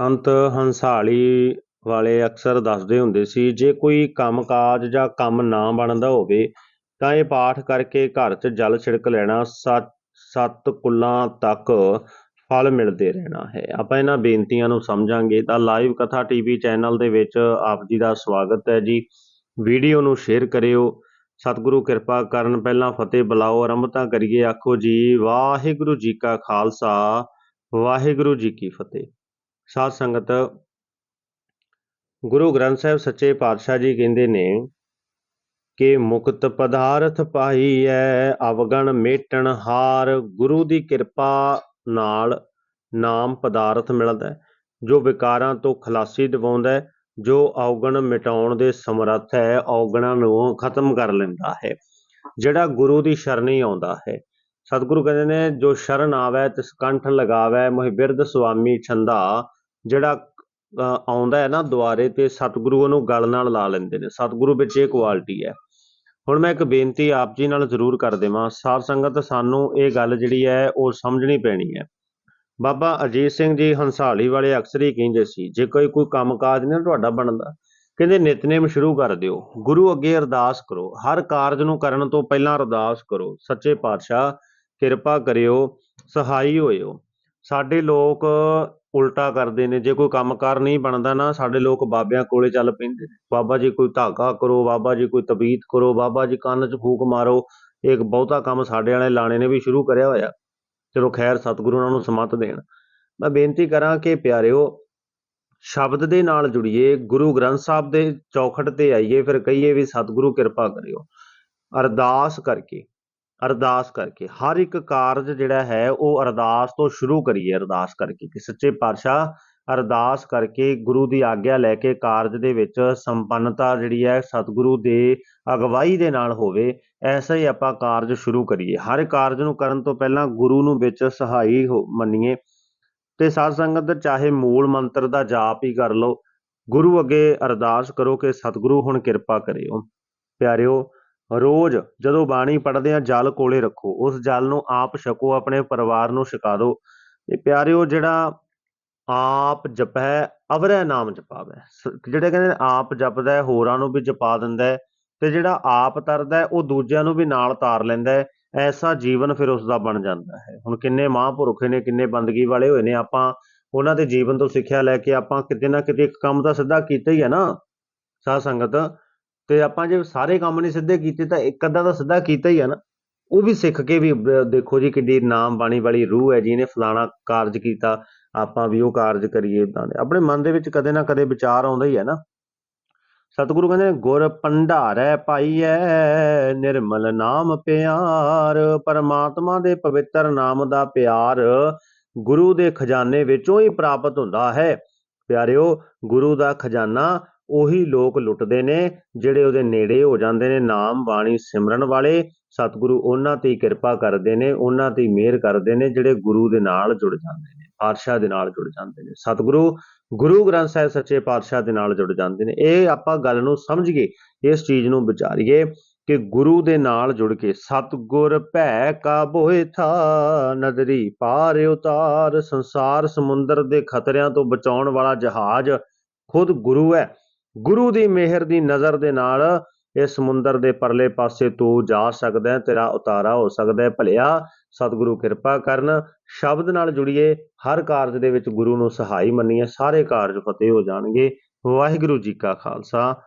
ਅੰਤ ਹੰਸਾਲੀ ਵਾਲੇ ਅਕਸਰ ਦੱਸਦੇ ਹੁੰਦੇ ਸੀ, ਜੇ ਕੋਈ ਕੰਮਕਾਜ ਜਾਂ ਕੰਮ ਨਾ ਬਣਦਾ ਹੋਵੇ, ਤਾਂ ਇਹ ਪਾਠ ਕਰਕੇ ਘਰ 'ਚ ਜਲ ਛਿੜਕ ਲੈਣਾ ਸੱਤ ਸੱਤ ਕੁੱਲਾਂ ਤੱਕ ਫਲ ਮਿਲਦੇ ਰਹਿਣਾ ਹੈ। ਆਪਾਂ ਇਹਨਾਂ ਬੇਨਤੀਆਂ ਨੂੰ ਸਮਝਾਂਗੇ ਤਾਂ ਲਾਈਵ ਕਥਾ ਟੀਵੀ ਚੈਨਲ ਦੇ ਵਿੱਚ ਆਪ ਜੀ ਦਾ ਸਵਾਗਤ ਹੈ ਜੀ। ਵੀਡੀਓ ਨੂੰ ਸ਼ੇਅਰ ਕਰਿਓ। ਸਤਿਗੁਰੂ ਕਿਰਪਾ ਕਰਨ, ਪਹਿਲਾਂ ਫਤਿਹ ਬੁਲਾਓ, ਆਰੰਭ ਤਾਂ ਕਰੀਏ, ਆਖੋ ਜੀ, ਵਾਹਿਗੁਰੂ ਜੀ ਕਾ ਖਾਲਸਾ, ਵਾਹਿਗੁਰੂ ਜੀ ਕੀ ਫਤਿਹ। ਸਾਧ ਸੰਗਤ, ਗੁਰੂ ਗ੍ਰੰਥ ਸਾਹਿਬ ਸੱਚੇ ਪਾਤਸ਼ਾਹ ਜੀ ਕਹਿੰਦੇ ਨੇ ਕਿ ਮੁਕਤ ਪਦਾਰਥ ਪਾਈਐ ਅਵਗਣ ਮੇਟਣ ਹਾਰ, ਗੁਰੂ ਦੀ ਕਿਰਪਾ ਨਾਲ ਨਾਮ ਪਦਾਰਥ ਮਿਲਦਾ ਜੋ ਵਿਕਾਰਾਂ ਤੋਂ ਖਲਾਸੀ ਦਿਵਾਉਂਦਾ ਜੋ ਔਗਣ ਮਿਟਾਉਣ ਦੇ ਸਮਰੱਥ ਹੈ ਔਗਣਾਂ ਨੂੰ ਖਤਮ ਕਰ ਲੈਂਦਾ ਹੈ, ਜਿਹੜਾ ਗੁਰੂ ਦੀ ਸ਼ਰਣੀ ਆਉਂਦਾ ਹੈ। ਸਤਿਗੁਰੂ ਕਹਿੰਦੇ ਨੇ, ਜੋ ਸ਼ਰਨ ਆਵੈ, ਤਿਸ ਕੰਠ ਲਗਾਵੈ, ਮੋਹਿ ਬਿਰਧ ਸੁਆਮੀ ਛੰਦਾ ਜਿਹੜਾ ਅ, ਆਉਂਦਾ ਹੈ ਨਾ ਦੁਆਰੇ ਤੇ ਸਤਿਗੁਰੂ ਉਹਨੂੰ ਗਲ ਨਾਲ ਲਾ ਲੈਂਦੇ ਨੇ। ਸਤਿਗੁਰੂ ਵਿੱਚ ਇਹ ਕੁਆਲਿਟੀ ਹੈ। ਹੁਣ ਮੈਂ ਇੱਕ ਬੇਨਤੀ ਆਪ ਜੀ ਨਾਲ ਜ਼ਰੂਰ ਕਰ ਦੇਵਾਂ। ਸਾਧ ਸੰਗਤ ਸਾਨੂੰ ਇਹ ਗੱਲ ਜਿਹੜੀ ਹੈ ਉਹ ਸਮਝਣੀ ਪੈਣੀ ਹੈ। ਬਾਬਾ ਅਜੀਤ ਸਿੰਘ ਜੀ ਹੰਸਾਲੀ ਵਾਲੇ ਅਕਸਰ ਹੀ ਕਹਿੰਦੇ ਸੀ ਜੇ ਕੋਈ ਕੋਈ ਕੰਮਕਾਜ ਨਹੀਂ ਨਾ ਤੁਹਾਡਾ ਬਣਦਾ ਕਹਿੰਦੇ ਨਿਤਨੇਮ ਸ਼ੁਰੂ ਕਰ ਦਿਓ। ਗੁਰੂ ਅੱਗੇ ਅਰਦਾਸ ਕਰੋ। ਹਰ ਕਾਰਜ ਨੂੰ ਕਰਨ ਤੋਂ ਪਹਿਲਾਂ ਅਰਦਾਸ ਕਰੋ। ਸੱਚੇ ਪਾਤਸ਼ਾਹ ਕਿਰਪਾ ਕਰਿਓ ਸਹਾਈ ਹੋਇਓ। ਸਾਡੇ ਲੋਕ ਉਲਟਾ ਕਰਦੇ ਨੇ। ਜੇ ਕੋਈ ਕੰਮਕਾਰ ਨਹੀਂ ਬਣਦਾ ਨਾ, ਸਾਡੇ ਲੋਕ ਬਾਬਿਆਂ ਕੋਲੇ ਚੱਲ ਪੈਂਦੇ ਨੇ। ਬਾਬਾ ਜੀ ਕੋਈ ਧਾਗਾ ਕਰੋ, ਬਾਬਾ ਜੀ ਕੋਈ ਤਬੀਤ ਕਰੋ, ਬਾਬਾ ਜੀ ਕੰਨ 'ਚ ਫੂਕ ਮਾਰੋ। ਇਹ ਬਹੁਤਾ ਕੰਮ ਸਾਡੇ ਵਾਲੇ ਲਾਣੇ ਨੇ ਵੀ ਸ਼ੁਰੂ ਕਰਿਆ ਹੋਇਆ। ਚਲੋ ਖੈਰ, ਸਤਿਗੁਰੂ ਉਹਨਾਂ ਨੂੰ ਸਮਤ ਦੇਣ। ਮੈਂ ਬੇਨਤੀ ਕਰਾਂ ਕਿ ਪਿਆਰਿਓ, ਸ਼ਬਦ ਦੇ ਨਾਲ ਜੁੜੀਏ, ਗੁਰੂ ਗ੍ਰੰਥ ਸਾਹਿਬ ਦੇ ਚੌਖਟ ਤੇ ਆਈਏ, ਫਿਰ ਕਹੀਏ ਵੀ ਸਤਿਗੁਰੂ ਕਿਰਪਾ ਕਰਿਓ। ਅਰਦਾਸ ਕਰਕੇ। ਅਰਦਾਸ ਕਰਕੇ। ਹਰ ਇੱਕ ਕਾਰਜ ਜਿਹੜਾ ਹੈ, ਉਹ ਅਰਦਾਸ ਤੋਂ ਸ਼ੁਰੂ ਕਰੀਏ, ਅਰਦਾਸ ਕਰਕੇ। ਕਿ ਸੱਚੇ ਪਾਤਸ਼ਾਹ ਅਰਦਾਸ ਕਰਕੇ ਗੁਰੂ ਦੀ ਆਗਿਆ ਲੈ ਕੇ ਕਾਰਜ ਦੇ ਵਿੱਚ ਸੰਪੰਨਤਾ ਜਿਹੜੀ ਹੈ, ਸਤਿਗੁਰੂ ਦੇ ਅਗਵਾਈ ਦੇ ਨਾਲ ਹੋਵੇ, ਐਸਾ ਹੀ ਆਪਾਂ ਕਾਰਜ ਸ਼ੁਰੂ ਕਰੀਏ। ਹਰ ਕਾਰਜ ਨੂੰ ਕਰਨ ਤੋਂ ਪਹਿਲਾਂ ਗੁਰੂ ਨੂੰ ਵਿੱਚ ਸਹਾਈ ਹੋ- ਮੰਨੀਏ। ਤੇ ਸਾਧ ਸੰਗਤ ਚਾਹੇ ਮੂਲ ਮੰਤਰ ਦਾ ਜਾਪ ਹੀ ਕਰ ਲਓ। ਗੁਰੂ ਅੱਗੇ ਅਰਦਾਸ ਕਰੋ ਕਿ ਸਤਿਗੁਰੂ ਹੁਣ ਕਿਰਪਾ ਕਰਿਓ। ਪਿਆਰਿਓ ਰੋਜ਼ ਜਦੋਂ ਬਾਣੀ ਪੜ੍ਹਦੇ ਆ ਜਲ ਕੋਲੇ ਰੱਖੋ। ਉਸ ਜਲ ਨੂੰ ਆਪ ਛਕੋ, ਆਪਣੇ ਪਰਿਵਾਰ ਨੂੰ ਛਕਾ ਦਿਓ। ਤੇ ਪਿਆਰਿਓ, ਜਿਹੜਾ ਆਪ ਜਪੈ, ਅਵਰੈ ਨਾਮ ਜਪਾਵੈ। ਜਿਹੜੇ ਕਹਿੰਦੇ ਨੇ, ਆਪ ਜਪਦਾ ਹੈ, ਹੋਰਾਂ ਨੂੰ ਵੀ ਜਪਾ ਦਿੰਦਾ ਹੈ। ਤੇ ਜਿਹੜਾ ਆਪ ਤਰਦਾ ਉਹ ਦੂਜਿਆਂ ਨੂੰ ਵੀ ਨਾਲ ਤਾਰ ਲੈਂਦਾ ਹੈ। ਐਸਾ ਜੀਵਨ ਫਿਰ ਉਸ ਦਾ ਬਣ ਜਾਂਦਾ ਹੈ। ਹੁਣ ਕਿੰਨੇ ਮਹਾਂਪੁਰਖ ਨੇ, ਕਿੰਨੇ ਬੰਦਗੀ ਵਾਲੇ ਹੋਏ ਨੇ। ਆਪਾਂ ਉਹਨਾਂ ਦੇ ਜੀਵਨ ਤੋਂ ਸਿੱਖਿਆ ਲੈ ਕੇ ਆਪਾਂ ਕਿਤੇ ਨਾ ਕਿਤੇ ਇੱਕ ਕੰਮ ਤਾਂ ਸਿੱਧਾ ਕੀਤਾ ਹੀ ਹੈ ਨਾ। ਸਾਧ ਸੰਗਤ ਤੇ ਆਪਾਂ ਜੇ ਸਾਰੇ ਕੰਮ ਨਹੀਂ ਸਿੱਧੇ ਕੀਤੇ ਤਾਂ ਇੱਕ ਅੱਧਾ ਤਾਂ ਸਿੱਧਾ ਕੀਤਾ ਹੀ ਹੈ ਨਾ। ਉਹ ਵੀ ਸਿੱਖ ਕੇ ਵੀ ਦੇਖੋ ਜੀ ਕਿੱਡੀ ਨਾਮ ਬਾਣੀ ਵਾਲੀ ਰੂਹ ਹੈ ਜਿਹਨੇ ਫਲਾਣਾ ਕਾਰਜ ਕੀਤਾ ਆਪਾਂ ਵੀ ਉਹ ਕਾਰਜ ਕਰੀਏ ਇਦਾਂ ਦੇ। ਆਪਣੇ ਮਨ ਦੇ ਵਿੱਚ ਕਦੇ ਨਾ ਕਦੇ ਵਿਚਾਰ ਆਉਂਦਾ ਹੀ ਹੈ ਨਾ। ਸਤਿਗੁਰੂ ਕਹਿੰਦੇ ਨੇ, ਗੁਰ ਭੰਡਾਰੈ ਪਾਈਐ ਨਿਰਮਲ ਨਾਮ ਪਿਆਰ। ਪਰਮਾਤਮਾ ਦੇ ਪਵਿੱਤਰ ਨਾਮ ਦਾ ਪਿਆਰ ਗੁਰੂ ਦੇ ਖਜ਼ਾਨੇ ਵਿੱਚੋਂ ਹੀ ਪ੍ਰਾਪਤ ਹੁੰਦਾ ਹੈ। ਪਿਆਰਿਓ ਗੁਰੂ ਦਾ ਖਜ਼ਾਨਾ ਉਹੀ ਲੋਕ ਲੁੱਟਦੇ ਨੇ, ਜਿਹੜੇ ਉਹਦੇ ਨੇੜੇ ਹੋ ਜਾਂਦੇ ਨੇ, ਨਾਮ, ਬਾਣੀ, ਸਿਮਰਨ ਵਾਲੇ। ਸਤਿਗੁਰੂ ਉਹਨਾਂ ਤੇ ਕਿਰਪਾ ਕਰਦੇ ਨੇ, ਉਹਨਾਂ ਤੇ ਮਿਹਰ ਕਰਦੇ ਨੇ, ਜਿਹੜੇ ਗੁਰੂ ਦੇ ਨਾਲ ਜੁੜ ਜਾਂਦੇ ਨੇ, ਪਾਤਸ਼ਾਹ ਦੇ ਨਾਲ ਜੁੜ ਜਾਂਦੇ ਨੇ। ਸਤਿਗੁਰੂ, ਗੁਰੂ ਗ੍ਰੰਥ ਸਾਹਿਬ ਸੱਚੇ ਪਾਤਸ਼ਾਹ ਦੇ ਨਾਲ ਜੁੜ ਜਾਂਦੇ ਨੇ। ਇਹ ਆਪਾਂ ਗੱਲ ਨੂੰ ਸਮਝੀਏ, ਇਸ ਚੀਜ਼ ਨੂੰ ਵਿਚਾਰੀਏ ਕਿ ਗੁਰੂ ਦੇ ਨਾਲ ਜੁੜ ਕੇ ਸਤਿਗੁਰ ਭੈ ਕਾ ਥਾ, ਨਦਰੀ ਪਾਰ ਉਤਾਰ। ਸੰਸਾਰ ਸਮੁੰਦਰ ਦੇ ਖਤਰਿਆਂ ਤੋਂ ਬਚਾਉਣ ਵਾਲਾ ਜਹਾਜ਼ ਖੁਦ ਗੁਰੂ ਹੈ। ਗੁਰੂ ਦੀ ਮਿਹਰ ਦੀ ਨਜ਼ਰ ਦੇ ਨਾਲ ਇਹ ਸਮੁੰਦਰ ਦੇ ਪਰਲੇ ਪਾਸੇ ਤੂੰ ਜਾ ਸਕਦਾ ਤੇਰਾ ਉਤਾਰਾ ਹੋ ਸਕਦਾ ਭਲਿਆ, ਸਤਿਗੁਰੂ ਕਿਰਪਾ ਕਰਨ, ਸ਼ਬਦ ਨਾਲ ਜੁੜੀਏ, ਹਰ ਕਾਰਜ ਦੇ ਵਿੱਚ ਗੁਰੂ ਨੂੰ ਸਹਾਈ ਮੰਨੀਏ, ਸਾਰੇ ਕਾਰਜ ਫਤਿਹ ਹੋ ਜਾਣਗੇ। ਵਾਹਿਗੁਰੂ ਜੀ ਕਾ ਖਾਲਸਾ।